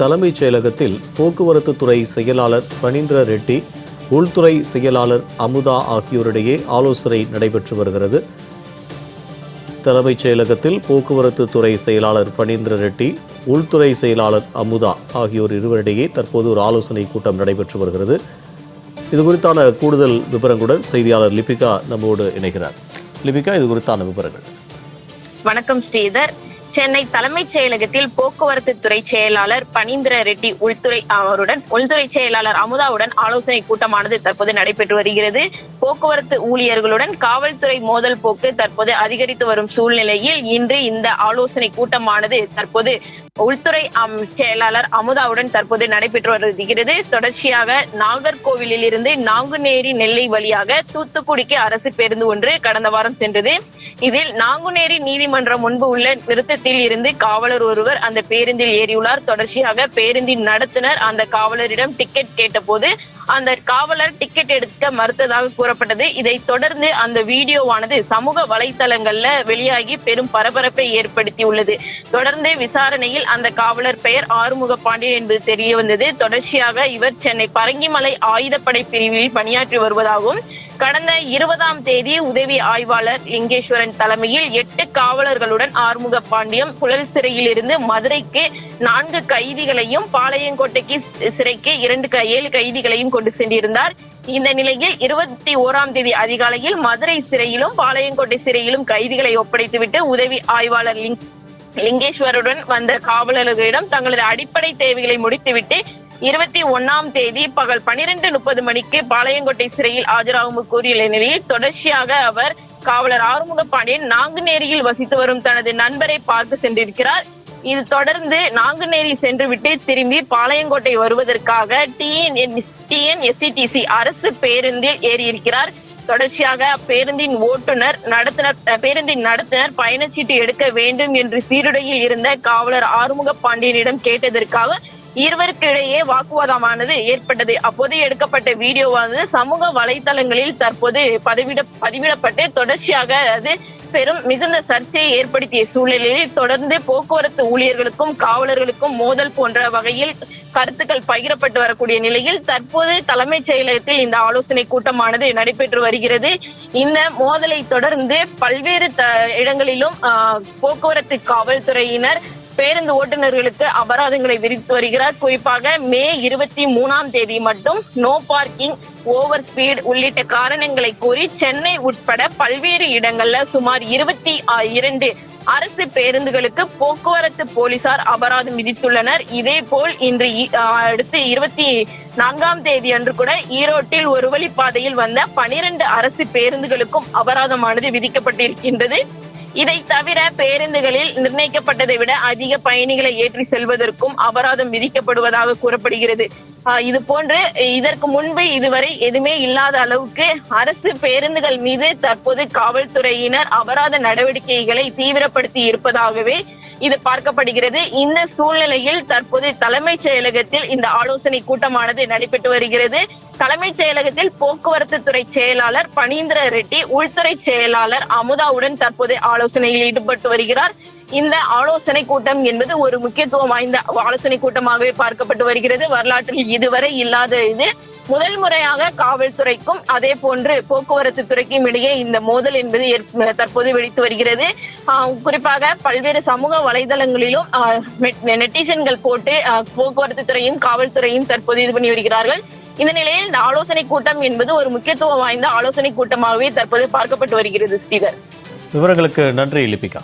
தலைமைச் செயலகத்தில் போக்குவரத்து துறை செயலாளர் பனீந்திர ரெட்டி உள்துறை செயலாளர் அமுதா ஆகியோரிடையே ஆலோசனை நடைபெற்று வருகிறது. தலைமைச் செயலகத்தில் போக்குவரத்து துறை செயலாளர் பனீந்திர ரெட்டி உள்துறை செயலாளர் அமுதா ஆகியோர் இருவரிடையே தற்போது ஒரு ஆலோசனை கூட்டம் நடைபெற்று வருகிறது. இது குறித்தான கூடுதல் விவரங்களுடன் செய்தியாளர் லிபிகா நம்மோடு இணைகிறார். லிபிகா இது குறித்தான விவரங்கள். வணக்கம் ஸ்ரீதர். சென்னை தலைமைச் செயலகத்தில் போக்குவரத்து துறை செயலாளர் பனீந்திர ரெட்டி உள்துறை அவருடன் உள்துறை செயலாளர் அமுதாவுடன் ஆலோசனை கூட்டமானது தற்போது நடைபெற்று வருகிறது. போக்குவரத்து ஊழியர்களுடன் காவல்துறை மோதல் போக்கு தற்போது அதிகரித்து வரும் சூழ்நிலையில் இன்று இந்த ஆலோசனை கூட்டமானது தற்போது உள்துறை அம், செயலாளர் அமுதாவுடன் தற்போது நடைபெற்று வருகிறது. தொடர்ச்சியாக நாகர்கோவிலில் இருந்து நாங்குநேரி நெல்லை வழியாக தூத்துக்குடிக்கு அரசு பேருந்து ஒன்று கடந்த வாரம் சென்றது. இதில் நாங்குநேரி நீதிமன்றம் முன்பு உள்ள நிறுத்தத்தில் இருந்து காவலர் ஒருவர் அந்த பேருந்தில் ஏறியுள்ளார். தொடர்ச்சியாக பேருந்தின் நடத்துனர் அந்த காவலரிடம் டிக்கெட் கேட்டபோது அந்த காவலர் டிக்கெட் எடுக்க மறுத்ததாக கூறப்பட்டது. இதைத் தொடர்ந்து அந்த வீடியோவானது சமூக வலைதளங்கள்ல வெளியாகி பெரும் பரபரப்பை ஏற்படுத்தி உள்ளது தொடர்ந்து விசாரணையில் அந்த காவலர் பெயர் ஆறுமுக பாண்டியன் என்பது தெரிய வந்தது தொடர்ச்சியாக இவர் சென்னை பரங்கிமலை ஆயுதப்படை பிரிவில் பணியாற்றி வருவதாகவும் கடந்த இருபதாம் தேதி உதவி ஆய்வாளர் லிங்கேஸ்வரன் தலைமையில் எட்டு காவலர்களுடன் ஆறுமுக பாண்டியம் புழல் சிறையில் இருந்து மதுரைக்கு நான்கு கைதிகளையும் பாளையங்கோட்டைக்கு சிறைக்கு இரண்டு க- ஏழு கைதிகளையும் கொண்டு சென்றிருந்தார். இந்த நிலையில் இருபத்தி ஓராம் தேதி அதிகாலையில் மதுரை சிறையிலும் பாளையங்கோட்டை சிறையிலும் கைதிகளை ஒப்படைத்துவிட்டு உதவி ஆய்வாளர் லிங் லிங்கேஸ்வருடன் வந்த காவலர்களிடம் தங்களது அடிப்படை தேவைகளை முடித்துவிட்டு இருபத்தி ஒன்னாம் தேதி பகல் பனிரெண்டு முப்பது மணிக்கு பாளையங்கோட்டை சிறையில் ஆஜராகும் கூறியுள்ள நிலையில் தொடர்ச்சியாக அவர் காவலர் ஆறுமுக பாண்டியன் நாங்குநேரியில் வசித்து வரும் தனது நண்பரை பார்க்க சென்றிருக்கிறார். இது தொடர்ந்து நாங்குநேரி சென்றுவிட்டு திரும்பி பாளையங்கோட்டை வருவதற்காக டிஎன் டிஎன்எஸ்சிடிசி அரசு பேருந்தில் ஏறியிருக்கிறார். தொடர்ச்சியாக அப்பேருந்தின் ஓட்டுநர் நடத்துனர் பேருந்தின் நடத்தினர் பயணச்சீட்டு எடுக்க வேண்டும் என்று சீருடையில் இருந்த காவலர் ஆறுமுக பாண்டியனிடம் கேட்டதற்காக இருவருக்கு இடையே வாக்குவாதமானது ஏற்பட்டது. அப்போது எடுக்கப்பட்ட வீடியோவானது சமூக வலைதளங்களில் தற்போது பதிவிட பதிவிடப்பட்டு தொடர்ச்சியாக அது பெரும் மிகுந்த சர்ச்சையை ஏற்படுத்திய சூழ்நிலையில் தொடர்ந்து போக்குவரத்து ஊழியர்களுக்கும் காவலர்களுக்கும் மோதல் போன்ற வகையில் கருத்துக்கள் பகிரப்பட்டு வரக்கூடிய நிலையில் தற்போது தலைமைச் செயலகத்தில் இந்த ஆலோசனை கூட்டமானது நடைபெற்று வருகிறது. இந்த மோதலை தொடர்ந்து பல்வேறு த- இடங்களிலும் ஆஹ், போக்குவரத்து காவல்துறையினர் பேருந்து ஓட்டுநர்களுக்கு அபராதங்களை விதித்து வருகிறார். குறிப்பாக மே இருபத்தி மூணாம் தேதி மட்டும் நோ பார்க்கிங் ஓவர் ஸ்பீட் உள்ளிட்ட காரணங்களை கூறி சென்னை உட்பட பல்வேறு இடங்கள்ல சுமார் இருபத்தி இரண்டு அரசு பேருந்துகளுக்கு போக்குவரத்து போலீசார் அபராதம் விதித்துள்ளனர். இதே போல் இன்று அடுத்து இருபத்தி நான்காம் தேதி அன்று கூட ஈரோட்டில் ஒரு வழி பாதையில் வந்த பனிரெண்டு அரசு பேருந்துகளுக்கும் அபராதமானது விதிக்கப்பட்டிருக்கின்றது. இதை தவிர பேருந்துகளில் நிர்ணயிக்கப்பட்டதை விட அதிக பயணிகளை ஏற்றி செல்வதற்கும் அபராதம் விதிக்கப்படுவதாக கூறப்படுகிறது. இது போன்று இதற்கு முன்பு இதுவரை எதுவுமே இல்லாத அளவுக்கு அரசு பேருந்துகள் மீது தற்போது காவல்துறையினர் அபராத நடவடிக்கைகளை தீவிரப்படுத்தி இருப்பதாகவே இது பார்க்கப்படுகிறது. இந்த சூழ்நிலையில் தற்போது தலைமைச் செயலகத்தில் இந்த ஆலோசனை கூட்டமானது நடைபெற்று வருகிறது. தலைமைச் செயலகத்தில் போக்குவரத்து துறை செயலாளர் பனீந்திர ரெட்டி உள்துறை செயலாளர் அமுதாவுடன் தற்போது ஆலோசனையில் ஈடுபட்டு வருகிறார். இந்த ஆலோசனை கூட்டம் என்பது ஒரு முக்கியத்துவம் வாய்ந்த ஆலோசனை கூட்டமாகவே பார்க்கப்பட்டு வருகிறது. வரலாற்றில் இதுவரை இல்லாத இது. முதல் முறையாக காவல்துறைக்கும் அதே போன்று போக்குவரத்து துறைக்கும் இடையே இந்த மோதல் என்பது தற்போது வெடித்து வருகிறது. ஆஹ் குறிப்பாக பல்வேறு சமூக வலைதளங்களிலும் ஆஹ் நெட்டிசன்கள் போட்டு போக்குவரத்து துறையும் காவல்துறையும் தற்போது இது பண்ணி வருகிறார்கள். இந்த நிலையில் இந்த ஆலோசனை கூட்டம் என்பது ஒரு முக்கியத்துவம் வாய்ந்த ஆலோசனை கூட்டமாகவே தற்போது பார்க்கப்பட்டு வருகிறது ஸ்ரீதர். விவரங்களுக்கு நன்றி லிபிகா.